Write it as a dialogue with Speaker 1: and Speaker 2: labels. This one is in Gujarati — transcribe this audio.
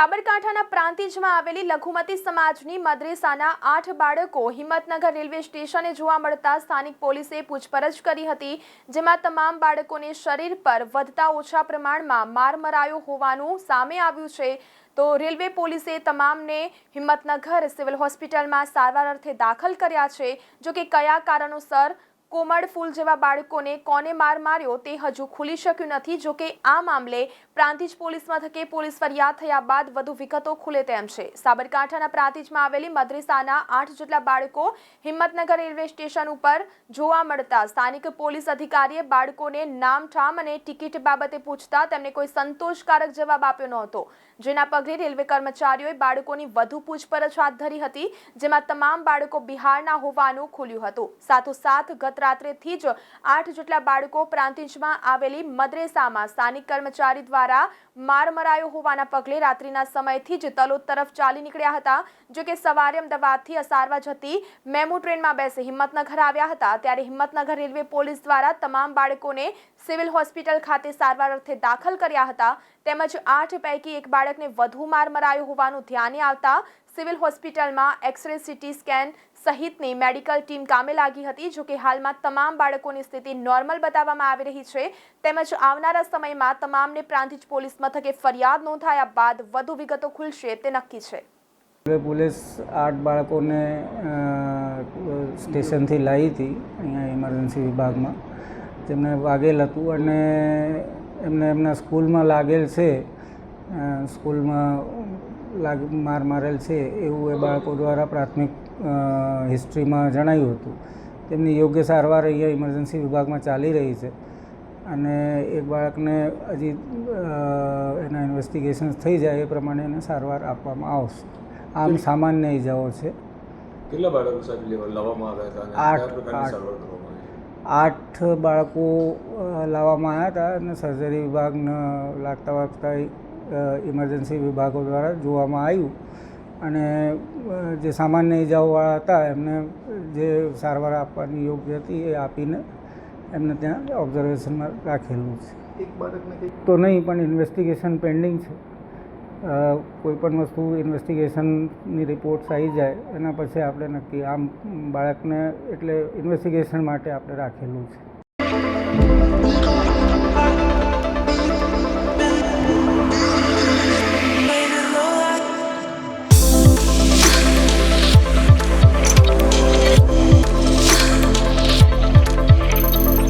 Speaker 1: સાબરકાંઠાના પ્રાંતિજમાં આવેલી લઘુમતી સમાજની મદ્રેસાના આઠ બાળકો હિંમતનગર રેલવે સ્ટેશને જોવા મળતા સ્થાનિક પોલીસે પૂછપરછ કરી હતી, જેમાં તમામ બાળકોને શરીર પર વધતા ઓછા પ્રમાણમાં માર મરાયો હોવાનું સામે આવ્યું છે. તો રેલવે પોલીસે તમામને હિંમતનગર સિવિલ હોસ્પિટલમાં સારવાર અર્થે દાખલ કર્યા છે. જો કે કયા કારણોસર કોમળ ફૂલ જેવા બાળકોને કોને માર માર્યો તે હજુ ખુલી શક્યું નથી, જો કે આ મામલે પ્રાંતિજ પોલીસ મથકે પોલીસ ફરિયાદ થયા બાદ વધુ વિગતો ખુલે તેમ છે. સાબરકાંઠાના પ્રાંતિજમાં આવેલી મદ્રેસાના આઠ જેટલા બાળકો હિંમતનગર રેલવે સ્ટેશન ઉપર જોવા મળતા સ્થાનિક પોલીસ અધિકારીએ બાળકોને નામ ઠામ અને ટિકિટ બાબતે પૂછતા તેમને કોઈ સંતોષકારક જવાબ આપ્યો નહોતો જેના પગલે રેલવે કર્મચારીઓએ બાળકોની વધુ પૂછપરછ હાથ ધરી હતી, જેમાં તમામ બાળકો બિહારના હોવાનું ખુલ્યું હતું. સાથોસાથ ગત રાત્રેથી જ આઠ જેટલા બાળકો પ્રાંતિજમાં આવેલી મદ્રેસામાં સ્થાનિક કર્મચારી દ્વારા માર મરાયો હોવાના પગલે રાત્રિના સમયથી જ તલોદ તરફ ચાલી નીકળ્યા હતા. જો કે સવારે અમદાવાદથી અસારવા જતી મેમુ ટ્રેનમાં બેસી હિંમતનગર આવ્યા હતા. ત્યારે હિંમતનગર રેલવે પોલીસ દ્વારા તમામ બાળકોને સિવિલ હોસ્પિટલ ખાતે સારવાર અર્થે દાખલ કર્યા હતા. તેમજ આઠ પૈકી એક બાળકને વધુ માર મરાયો હોવાનું ધ્યાને આવતા સિવિલ હોસ્પિટલમાં એક્સરે, સીટી સ્કેન સહિતની મેડિકલ ટીમ કામે લાગી હતી, જો કે હાલમાં તમામ બાળકોની સ્થિતિ નોર્મલ બતાવવામાં આવી રહી છે. તેમજ આવનારા સમયમાં તમામને પ્રાંતિજ પોલીસ મથકે ફરિયાદ નોંધાયા બાદ વધુ વિગતો ખુલશે તે નક્કી છે.
Speaker 2: પોલીસ આઠ બાળકોને સ્ટેશનથી લાવી હતી, અહીંયા ઇમરજન્સી વિભાગમાં. તેમને વાગેલ હતું અને એમને એમના સ્કૂલમાં લાગેલ છે. સ્કૂલમાં લાગ માર મારેલ છે એવું એ બાળકો દ્વારા પ્રાથમિક હિસ્ટ્રીમાં જણાવ્યું હતું. તેમની યોગ્ય સારવાર અહીંયા ઇમરજન્સી વિભાગમાં ચાલી રહી છે. અને એક બાળકને હજી એના ઇન્વેસ્ટિગેશન્સ થઈ જાય એ પ્રમાણે એને સારવાર આપવામાં આવશે. આમ સામાન્ય ઇજાઓ છે.
Speaker 3: કેટલા બાળકો સાહેબ લાવવામાં આવ્યા હતા
Speaker 2: આઠ બાળકો લાવવામાં આવ્યા હતા અને સર્જરી વિભાગને લાગતા વાગતા ઇમરજન્સી વિભાગો દ્વારા જોવામાં આવ્યું. અને જે સામાન્ય ઇજાઓવાળા હતા એમને જે સારવાર આપવાની યોગ્ય હતી એ આપીને એમને ત્યાં ઓબ્ઝર્વેશનમાં રાખેલું છે. તો નહીં પણ ઇન્વેસ્ટિગેશન પેન્ડિંગ છે. કોઈ પણ વસ્તુ ઇન્વેસ્ટિગેશનની રિપોર્ટ્સ આવી જાય એના પછી આપણે નક્કી આમ બાળકને એટલે ઇન્વેસ્ટિગેશન માટે આપણે રાખેલું છે.